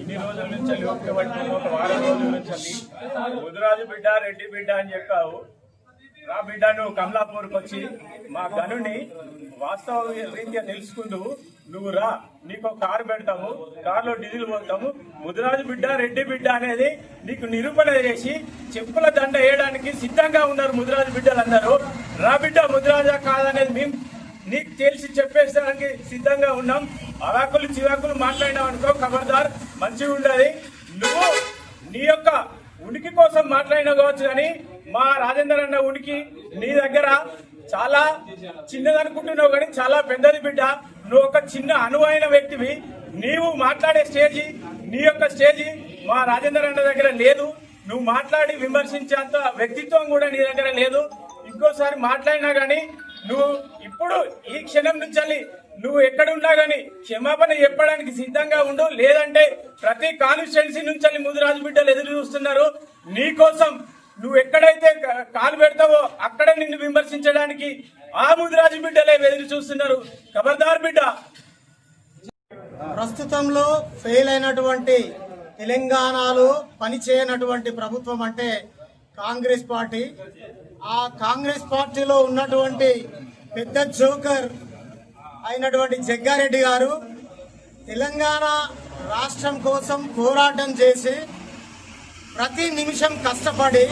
ఇన్ని రోజుల నుంచి ఊపిరి ఒక వారం రోజుల నుంచి ముదురాజు బిడ్డ రెడ్డి బిడ్డ అని చెప్పావు. నా బిడ్డను కమలాపూర్కి వచ్చి మా గనుని వాస్తవ రీత్యా తెలుసుకుంటూ నువ్వు రా నీకు కారు పెడతాము కారులో డీజిల్ పోతాము. ముదిరాజు బిడ్డ రెడ్డి బిడ్డ అనేది నీకు నిరూపణ చేసి చెప్పుల దండ వేయడానికి సిద్ధంగా ఉన్నారు ముదిరాజు బిడ్డలందరూ. రా బిడ్డ ముదిరాజా కాదనేది మేము నీకు తెలిసి చెప్పేసడానికి సిద్ధంగా ఉన్నాం. అవాకులు చివాకులు మాట్లాడినావు అనుకో ఖబర్దార్ మంచిగా ఉండదు నువ్వు నీ యొక్క ఉనికి కోసం మాట్లాడినా కావచ్చు కానీ మా రాజేందర్ అన్న ఉనికి నీ దగ్గర చాలా చిన్నదనుకుంటున్నావు కానీ చాలా పెద్దది బిడ్డ. నువ్వు ఒక చిన్న అనువైన వ్యక్తివి. నీవు మాట్లాడే స్టేజి నీ యొక్క స్టేజి మా రాజేందర్ అన్న దగ్గర లేదు. నువ్వు మాట్లాడి విమర్శించేంత వ్యక్తిత్వం కూడా నీ దగ్గర లేదు. ఇంకోసారి మాట్లాడినా గానీ నువ్వు ఇప్పుడు ఈ క్షణం నుంచి నువ్వు ఎక్కడున్నా గానీ క్షమాపణ చెప్పడానికి సిద్ధంగా ఉండు. లేదంటే ప్రతి కాన్స్టిట్యున్సీ నుంచి ముదిరాజు బిడ్డలు ఎదురు చూస్తున్నారు. నీకోసం నువ్వు ఎక్కడైతే కాలు పెడతావో అక్కడ నిన్ను విమర్శించడానికి ఆ ముదిరాజు బిడ్డలే ఎదురు చూస్తున్నారు. ఖబర్దార్ బిడ్డ. ప్రస్తుతంలో ఫెయిల్ అయినటువంటి తెలంగాణలో పనిచేయనటువంటి ప్రభుత్వం అంటే కాంగ్రెస్ పార్టీ. ఆ కాంగ్రెస్ పార్టీలో ఉన్నటువంటి పెద్ద జోకర్ అయినటువంటి జగ్గారెడ్డి గారు తెలంగాణ రాష్ట్రం కోసం పోరాటం చేసి ప్రతి నిమిషం కష్టపడి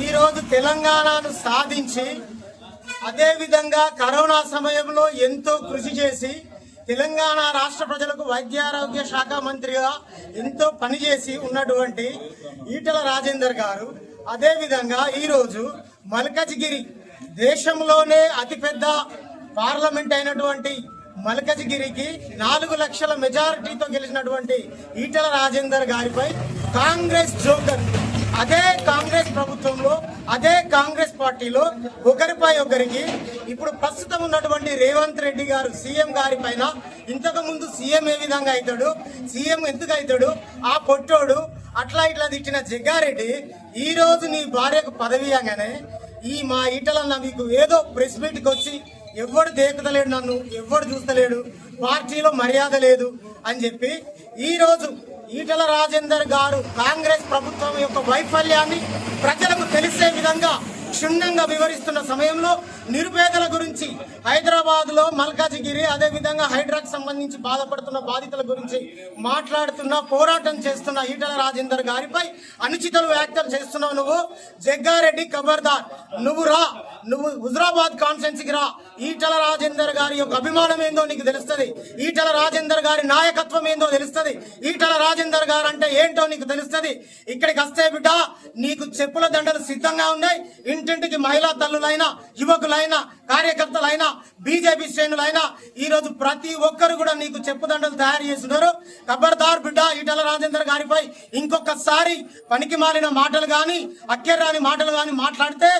ఈరోజు తెలంగాణను సాధించి అదేవిధంగా కరోనా సమయంలో ఎంతో కృషి చేసి తెలంగాణ రాష్ట్ర ప్రజలకు వైద్యారోగ్య శాఖ మంత్రిగా ఎంతో పనిచేసి ఉన్నటువంటి ఈటల రాజేందర్ గారు అదేవిధంగా ఈరోజు మల్కజ్గిరి దేశంలోనే అతిపెద్ద పార్లమెంట్ అయినటువంటి మల్కజ్గిరికి నాలుగు లక్షల మెజారిటీతో గెలిచినటువంటి ఈటల రాజేందర్ గారిపై కాంగ్రెస్ జోకర్ అదే కాంగ్రెస్ ప్రభుత్వంలో అదే కాంగ్రెస్ పార్టీలో ఒకరిపై ఒకరికి ఇప్పుడు ప్రస్తుతం ఉన్నటువంటి రేవంత్ రెడ్డి గారు సీఎం గారి పైన ఇంతకు ముందు సీఎం ఏ విధంగా అవుతాడు సీఎం ఎందుకు అవుతాడు ఆ పొట్టోడు అట్లా ఇట్లా తిట్టిన జగ్గారెడ్డి ఈ రోజు నీ భార్యకు పదవి అనగానే ఈ మా ఈటలన్న మీకు ఏదో ప్రెస్ మీట్కి వచ్చి ఎవడు దేకుతలేడు నన్ను ఎవడు చూస్తలేడు పార్టీలో మర్యాద లేదు అని చెప్పి ఈరోజు ఈటల రాజేందర్ గారు కాంగ్రెస్ ప్రభుత్వం యొక్క వైఫల్యాన్ని ప్రజలకు తెలిసే విధంగా క్షుణ్ణంగా వివరిస్తున్న సమయంలో నిరుపేదల గురించి హైదరాబాద్లో మల్కాజిగిరి అదే విధంగా హైడ్రాక్ సంబంధించి బాధపడుతున్న బాధితుల గురించి మాట్లాడుతున్న పోరాటం చేస్తున్న ఈటల రాజేందర్ గారిపై అనుచితలు వ్యాఖ్యలు చేస్తున్నావు నువ్వు. జగ్గారెడ్డి కబర్దార్ నువ్వు రా నువ్వు హుజరాబాద్ కాన్ఫరెన్స్కి రా. ఈటల రాజేందర్ గారి యొక్క అభిమానం ఏందో నీకు తెలుస్తుంది? ఈటల రాజేందర్ గారి నాయకత్వం ఏందో తెలుస్తుంది? ఈటల రాజేందర్ గారు అంటే ఏంటో నీకు తెలుస్తుంది? ఇక్కడికి వస్తే బిడ్డ నీకు చెప్పుల దండలు సిద్ధంగా ఉన్నాయి. ఇంటింటికి మహిళా తల్లులైనా యువకులైనా కార్యకర్తలైనా బీజేపీ శ్రేణులైనా ఈ రోజు ప్రతి ఒక్కరు కూడా నీకు చెప్పు దండలు తయారు చేస్తున్నారు. కబర్దార్ బిడ్డ ఈటల రాజేందర్ గారిపై ఇంకొకసారి పనికి మాలిన మాటలు గాని అక్కర్రాని మాటలు గాని మాట్లాడితే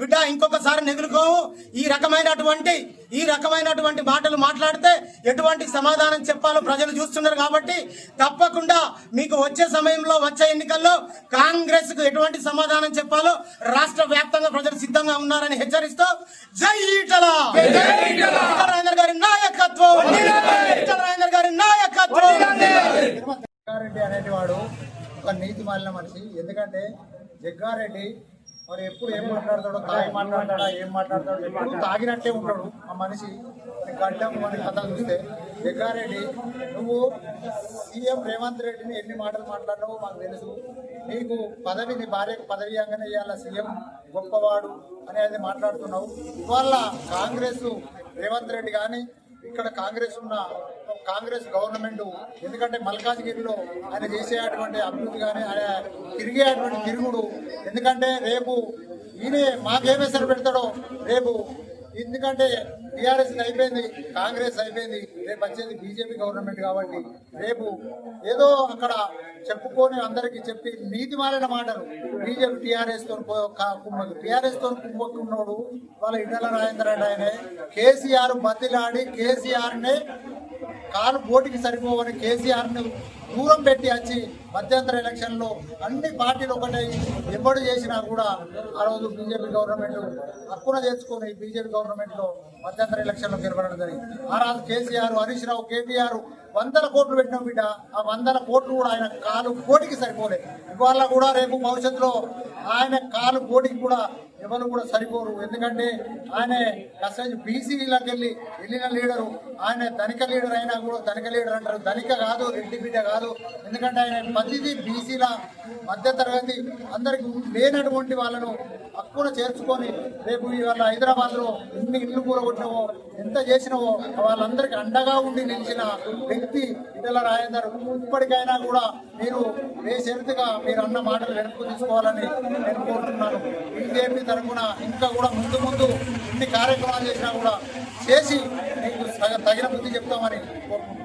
బిడ్డ ఇంకొకసారి నెగులుకోవు. ఈ రకమైనటువంటి ఈ రకమైనటువంటి మాటలు మాట్లాడితే ఎటువంటి సమాధానం చెప్పాలో ప్రజలు చూస్తున్నారు కాబట్టి తప్పకుండా మీకు వచ్చే సమయంలో వచ్చే ఎన్నికల్లో కాంగ్రెస్కు ఎటువంటి సమాధానం చెప్పాలో రాష్ట్ర వ్యాప్తంగా ప్రజలు సిద్ధంగా ఉన్నారని హెచ్చరిస్తూ జై ఈటల! రాజేందర్ గారి నాయకత్వం! రాజేందర్ గారి నాయకత్వం! అనేటివాడు ఒక నీతి మాలిన మనిషి. ఎందుకంటే జగ్గారెడ్డి మరి ఎప్పుడు ఏం మాట్లాడతాడో తాగి మాట్లాడతాడా ఏం మాట్లాడతాడో ఎప్పుడు తాగినట్టే ఉంటాడు ఆ మనిషి. గడ్డం మన కథ చూస్తే జగ్గారెడ్డి నువ్వు సీఎం రేవంత్ రెడ్డిని ఎన్ని మాటలు మాట్లాడినావో మాకు తెలుసు. నీకు పదవి నీ భార్యకు పదవి అంగనే ఇవాళ సీఎం? గొప్పవాడు అనేది మాట్లాడుతున్నావు. ఇవాళ కాంగ్రెస్ రేవంత్ రెడ్డి కానీ ఇక్కడ కాంగ్రెస్ ఉన్న కాంగ్రెస్ గవర్నమెంట్ ఎందుకంటే మల్కాజ్గిరిలో ఆయన చేసేటువంటి అభివృద్ధి కానీ ఆయన తిరిగేటువంటి తిరుగుడు ఎందుకంటే రేపు ఈయనే మాకేమేసరి పెడతాడో రేపు ఎందుకంటే టీఆర్ఎస్ అయిపోయింది కాంగ్రెస్ అయిపోయింది రేపు వచ్చేది బీజేపీ గవర్నమెంట్ కాబట్టి రేపు ఏదో అక్కడ చెప్పుకొని అందరికి చెప్పి నీతి మారిన మాటలు బీజేపీ టీఆర్ఎస్తో కుమ్మకు టీఆర్ఎస్తో కుమ్మకున్నాడు వాళ్ళ ఇటల రాజేంద్ర రెడ్డి ఆయనే కేసీఆర్ బతిలాడి కేసీఆర్ నే కాలు బోటికి సరిపోవని కేసీఆర్ను దూరం పెట్టి వచ్చి మధ్యంతర ఎలక్షన్లో అన్ని పార్టీలు ఒకటే ఎప్పుడు చేసినా కూడా ఆ రోజు బీజేపీ గవర్నమెంట్ హక్కున చేసుకుని బీజేపీ గవర్నమెంట్లో మధ్యంతర ఎలక్షన్లో గెలవడం జరిగింది. ఆ రోజు కేసీఆర్ హరీష్ రావు కేటీఆర్ వందల కోట్లు పెట్టిన బిడ్డ ఆ వందల కోట్లు కూడా ఆయన కాలు కోటికి సరిపోలే. ఇవాళ కూడా రేపు భవిష్యత్తులో ఆయన కాలు కోటికి కూడా ఎవరు కూడా సరిపోరు. ఎందుకంటే ఆయన అసలు బీసీలకు వెళ్ళి వెళ్ళిన లీడరు. ఆయన ధనిక లీడర్ అయినా కూడా ధనిక లీడర్ అంటారు. ధనిక కాదు రెడ్డి బిడ్డ కాదు. ఎందుకంటే ఆయన ప్రతిదీ బీసీల మధ్య తరగతి అందరికి లేనటువంటి వాళ్ళను హక్కున చేర్చుకొని రేపు ఇవాళ హైదరాబాద్లో ఎన్ని ఇల్లు కూరగొట్టినవో ఎంత చేసినవో వాళ్ళందరికీ అండగా ఉండి నిలిచిన వ్యక్తి ఇటల రాజేందర్. ఇప్పటికైనా కూడా మీరు బేషరతుగా మీరు అన్న మాటలు వెనక్కు తీసుకోవాలని నేను కోరుతున్నాను. బీజేపీ తరఫున ఇంకా కూడా ముందు ముందు ఎన్ని కార్యక్రమాలు చేసినా కూడా చేసి మీకు తగ- తగిన బుద్ధి చెప్తామని కోరుకుంటున్నాను.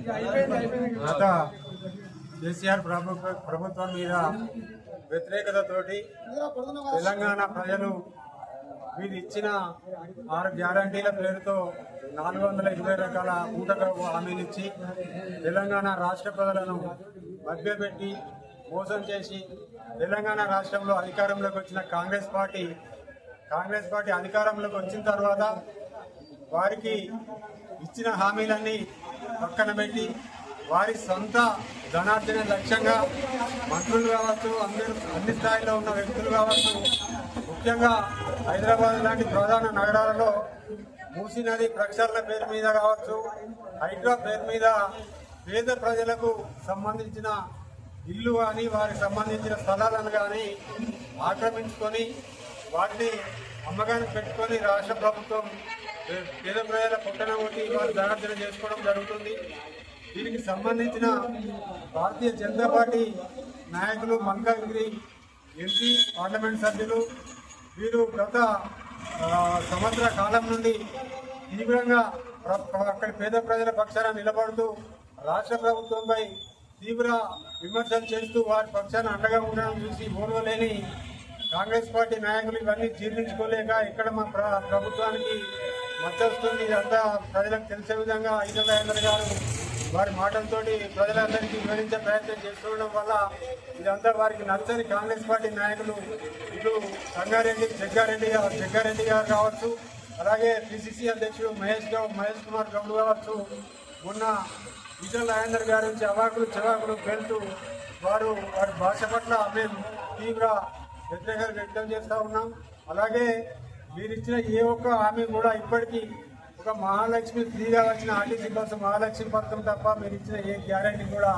గత కేసీఆర్ ప్రభుత్వ ప్రభుత్వం మీద వ్యతిరేకతతోటి తెలంగాణ ప్రజలు వీరు ఇచ్చిన ఆరు గ్యారంటీల పేరుతో నాలుగు వందల ఇరవై రకాల ఊటక హామీలు ఇచ్చి తెలంగాణ రాష్ట్ర ప్రజలను మభ్యపెట్టి మోసం చేసి తెలంగాణ రాష్ట్రంలో అధికారంలోకి వచ్చిన కాంగ్రెస్ పార్టీ కాంగ్రెస్ పార్టీ అధికారంలోకి వచ్చిన తర్వాత వారికి ఇచ్చిన హామీలన్నీ పక్కన పెట్టి వారి సొంత ధనార్జన లక్ష్యంగా మంత్రులు కావచ్చు అందరూ అన్ని స్థాయిలో ఉన్న వ్యక్తులు కావచ్చు ముఖ్యంగా హైదరాబాద్ లాంటి ప్రధాన నగరాలలో మూసీ నది ప్రక్షాళన పేరు మీద కావచ్చు హైడ్రా పేరు మీద పేద ప్రజలకు సంబంధించిన ఇల్లు కానీ వారికి సంబంధించిన స్థలాలను కానీ ఆక్రమించుకొని వాటిని అమ్మకానికి పెట్టుకొని రాష్ట్ర ప్రభుత్వం పేద ప్రజల పుట్టన ఒకటి వారు ధనార్జన చేసుకోవడం జరుగుతుంది. దీనికి సంబంధించిన భారతీయ జనతా పార్టీ నాయకులు మంగళగిరి ఎంపీ పార్లమెంట్ సభ్యులు వీరు గత సంవత్సర కాలం నుండి తీవ్రంగా ప్ర- అక్కడి పేద ప్రజల పక్షాన నిలబడుతూ రాష్ట్ర ప్రభుత్వంపై తీవ్ర విమర్శలు చేస్తూ వారి పక్షాన అండగా ఉండడం చూసి ఓర్వలేని కాంగ్రెస్ పార్టీ నాయకులు ఇవన్నీ జీర్ణించుకోలేక ఇక్కడ మా ప్రభుత్వానికి మద్దస్తుంది ఇదంతా ప్రజలకు తెలిసే విధంగా ఈటల గారు వారి మాటలతోటి ప్రజలందరికీ వివరించే ప్రయత్నం చేస్తుండడం వల్ల ఇదంతా వారికి నచ్చని కాంగ్రెస్ పార్టీ నాయకులు ఇటు సంగారెడ్డి జగ్గారెడ్డి గారు జగ్గారెడ్డి గారు కావచ్చు అలాగే పిసిసి అధ్యక్షుడు మహేష్ గౌడ్ మహేష్ కుమార్ గౌడ్ కావచ్చు మొన్న విజయ రాజేందర్ గారి నుంచి అవాకులు చెవాకులు పేలుతూ వారు వారి భాష పట్ల మేము తీవ్ర వ్యతిరేకత వ్యక్తం చేస్తూ ఉన్నాం. అలాగే మీరు ఇచ్చిన ఏ ఒక్క హామీ కూడా ఇప్పటికీ ఒక మహాలక్ష్మి ఫ్రీగా వచ్చిన ఆర్టీసీ బస్సు మహాలక్ష్మి పథకం తప్ప మీరు ఇచ్చిన ఏ గ్యారంటీ కూడా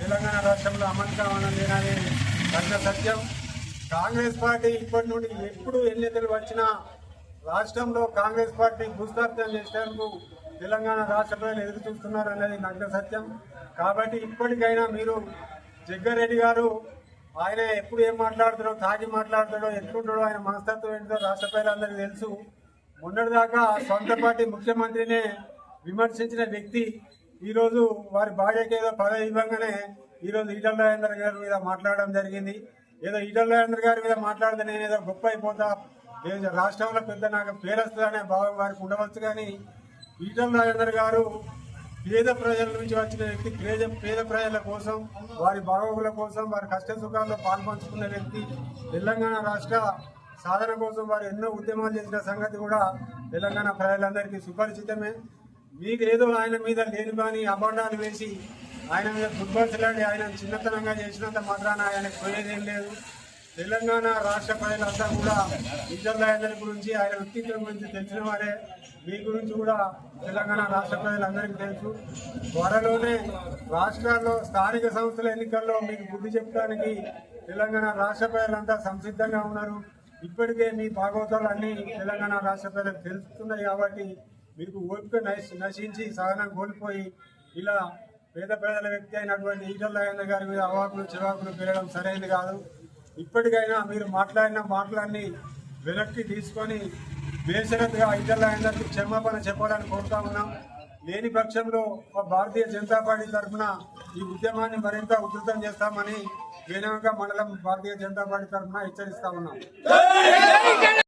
తెలంగాణ రాష్ట్రంలో అమలు కావాలని తగిన సత్యం. కాంగ్రెస్ పార్టీ ఇప్పటి నుండి ఎప్పుడు ఎన్నికలు వచ్చినా రాష్ట్రంలో కాంగ్రెస్ పార్టీ భూస్థాపితం చేసేందుకు తెలంగాణ రాష్ట్ర ప్రజలు ఎదురు చూస్తున్నారు అనేది నగ్న సత్యం. కాబట్టి ఇప్పటికైనా మీరు జగ్గారెడ్డి గారు ఆయన ఎప్పుడు ఏం మాట్లాడతాడో తాగి మాట్లాడతాడో ఎట్లుంటాడో ఆయన మనస్తత్వం ఏంటో రాష్ట్ర ప్రజలందరికీ తెలుసు. మొన్నటిదాకా సొంత పార్టీ ముఖ్యమంత్రినే విమర్శించిన వ్యక్తి ఈరోజు వారి భార్యకి ఏదో పదవి ఇవ్వగానే ఈరోజు ఈటల రాజేందర్ గారి మీద మాట్లాడడం జరిగింది. ఏదో ఈటల రాజేందర్ గారి మీద మాట్లాడితే నేను ఏదో గొప్ప అయిపోతా ఏదో రాష్ట్రంలో పెద్ద నాకు పేరు వస్తుందనే భావం వారికి ఉండవచ్చు కానీ ఈటల రాజేందర్ గారు పేద ప్రజల నుంచి వచ్చిన వ్యక్తి పేద పేద ప్రజల కోసం వారి బాగోగుల కోసం వారి కష్ట సుఖాల్లో పాల్పంచుకున్న వ్యక్తి తెలంగాణ రాష్ట్ర సాధన కోసం వారు ఎన్నో ఉద్యమాలు చేసిన సంగతి కూడా తెలంగాణ ప్రజలందరికీ సుపరిచితమే. మీకు ఏదో ఆయన మీద లేనిబాని అబండాలు వేసి ఆయన మీద దుర్భర్సలాడి ఆయన చిన్నతనంగా చేసినంత మాత్రాన ఆయనకు పోయేదేం లేదు. తెలంగాణ రాష్ట్ర ప్రజలంతా కూడా ఇద్దరు గురించి ఆయన వ్యక్తిత్వం గురించి తెలిసిన వారే. మీ గురించి కూడా తెలంగాణ రాష్ట్ర ప్రజలందరికీ తెలుసు. త్వరలోనే రాష్ట్రాల్లో స్థానిక సంస్థల ఎన్నికల్లో మీకు బుద్ధి చెప్పడానికి తెలంగాణ రాష్ట్ర ప్రజలంతా సంసిద్ధంగా ఉన్నారు. ఇప్పటికే మీ భాగవతాలు అన్నీ తెలంగాణ రాష్ట్ర ప్రజలకు తెలుస్తున్నాయి కాబట్టి మీకు ఓపిక నశించి సహనం కోల్పోయి ఇలా పేద ప్రజల వ్యక్తి అయినటువంటి ఈటల రాజేంద్ర గారి మీద అవాకులు చిరాకులు పెరగడం సరైనది కాదు. ఇప్పటికైనా మీరు మాట్లాడిన మాటలన్నీ వెనక్కి తీసుకొని బేసరత్గా ఈటల క్షమాపణ చెప్పాలని కోరుతా ఉన్నాం. లేని పక్షంలో మా భారతీయ జనతా పార్టీ తరఫున ఈ ఉద్యమాన్ని మరింత ఉధృతం చేస్తామని వేణుగా మండలం భారతీయ జనతా పార్టీ తరఫున హెచ్చరిస్తా ఉన్నాం.